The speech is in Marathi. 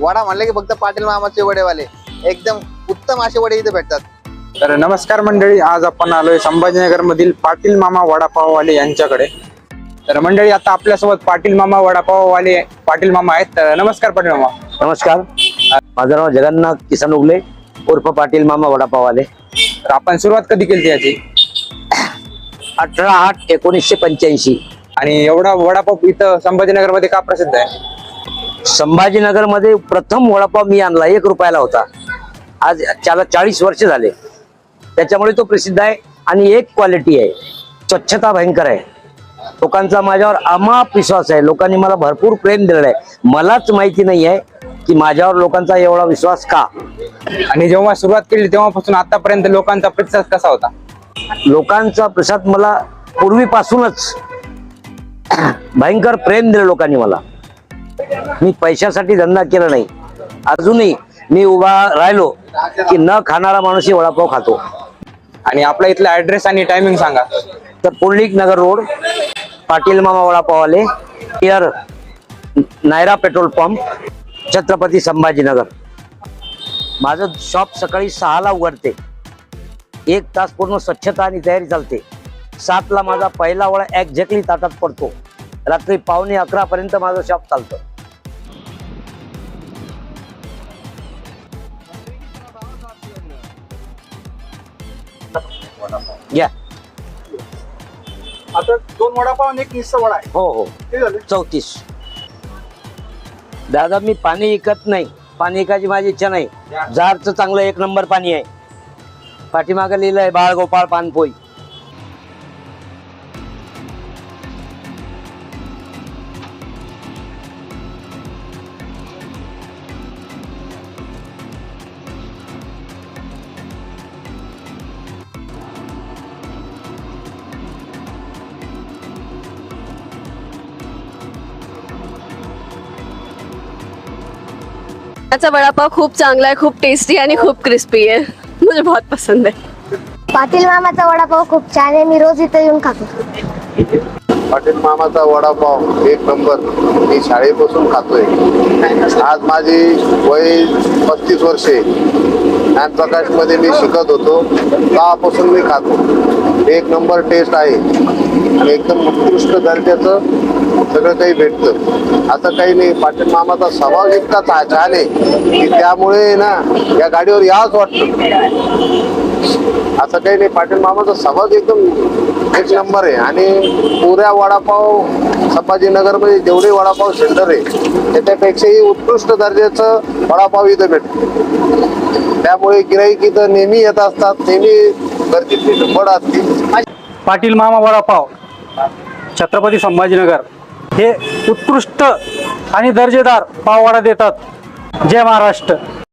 वडा म्हणले की फक्त पाटील मामाचे वडेवाले. एकदम उत्तम असे वडे इथे भेटतात. तर नमस्कार मंडळी आज आपण आलोय संभाजीनगर मधील पाटील मामा वडापाववाले यांच्याकडे. तर मंडळी आता आपल्यासोबत पाटील मामा वडापाववाले पाटील मामा आहेत. तर नमस्कार पाटील मामा. नमस्कार. माझं नाव जगन्नाथ किसन उगले उर्फ पाटील मामा वडापाववाले. तर आपण सुरुवात कधी केली याची अठरा आठ एकोणीसशे पंच्याऐंशी. आणि एवढा वडापाव इथं संभाजीनगरमध्ये का प्रसिद्ध आहे? संभाजीनगरमध्ये प्रथम वडापाव मी आणला एक रुपयाला होता. आज त्याला चाळीस वर्ष झाले. त्याच्यामुळे तो प्रसिद्ध आहे आणि एक क्वालिटी आहे. स्वच्छता भयंकर आहे. लोकांचा माझ्यावर अमाप विश्वास आहे. लोकांनी मला भरपूर प्रेम दिलेलं आहे. मलाच माहिती नाही आहे की माझ्यावर लोकांचा एवढा विश्वास का? आणि जेव्हा सुरुवात केली तेव्हापासून आतापर्यंत लोकांचा प्रतिसाद कसा होता? लोकांचा प्रसाद मला पूर्वीपासूनच भयंकर प्रेम दिलं लोकांनी मला. मी पैशासाठी धंदा केला नाही. अजूनही मी उभा राहिलो की न खाणारा माणूसही वडापाव खातो. आणि आपला इथला ऍड्रेस आणि टायमिंग सांगा. तर पुंडलिक नगर रोड पाटील मामा वडापाववाले near Nayara petrol pump Chhatrapati Sambhajinagar. माझं शॉप सकाळी सहाला उघडते. एक तास पूर्ण स्वच्छता आणि तयारी चालते. सातला माझा पहिला वडा एक्झॅक्टली ताटात पडतो. रात्री पावणे अकरा पर्यंत माझं शॉप चालतं. घ्या आता दोन वडापाव आणि एक मिसळ वडा आहे. हो हो. ते झाले. चौतीस. दादा मी पाणी विकत नाही. पाणी विकायची माझी इच्छा नाही. जारचं चांगलं एक नंबर पाणी आहे. पाठीमागं लिहिलं आहे बाळगोपाळ पानपोई. याचा वडापाव खूप चांगला आहे खूप टेस्टी आणि खूप क्रिस्पी आहे. मुझे बहुत पसंद है पाटील मामाचा वडापाव खूप छान आहे मी रोज इथं येऊन खातो. पाटील मामाचा वडापाव एक नंबर. मी शाळेपासून खातोय. आज माझी वय पस्तीस वर्षे. ज्ञानप्रकाशमध्ये मी शिकत होतो. तेव्हापासून मी खातो. एक नंबर टेस्ट आहे. आणि एकदम उत्कृष्ट दर्जाचं सगळं काही भेटतं. असं काही नाही पाटील मामाचा स्वभाव इतका छान आहे की त्यामुळे ना या गाडीवर यावंच वाटतं. असं काही नाही पाटील मामाचा स्वभाव एकदम एक नंबर आहे. आणि पुऱ्या वडापाव संभाजीनगरमध्ये जेवढे वडापाव सेंटर आहे त्याच्यापेक्षाही उत्कृष्ट दर्जाचं वडापाव इथं भेटतो. त्यामुळे गिराईक इथं नेहमी येत असतात नेहमी गर्दीची झुंबड असते. पाटील मामा वडापाव छत्रपती संभाजीनगर. हे उत्कृष्ट आणि दर्जेदार पाववाडा देतात जय महाराष्ट्र.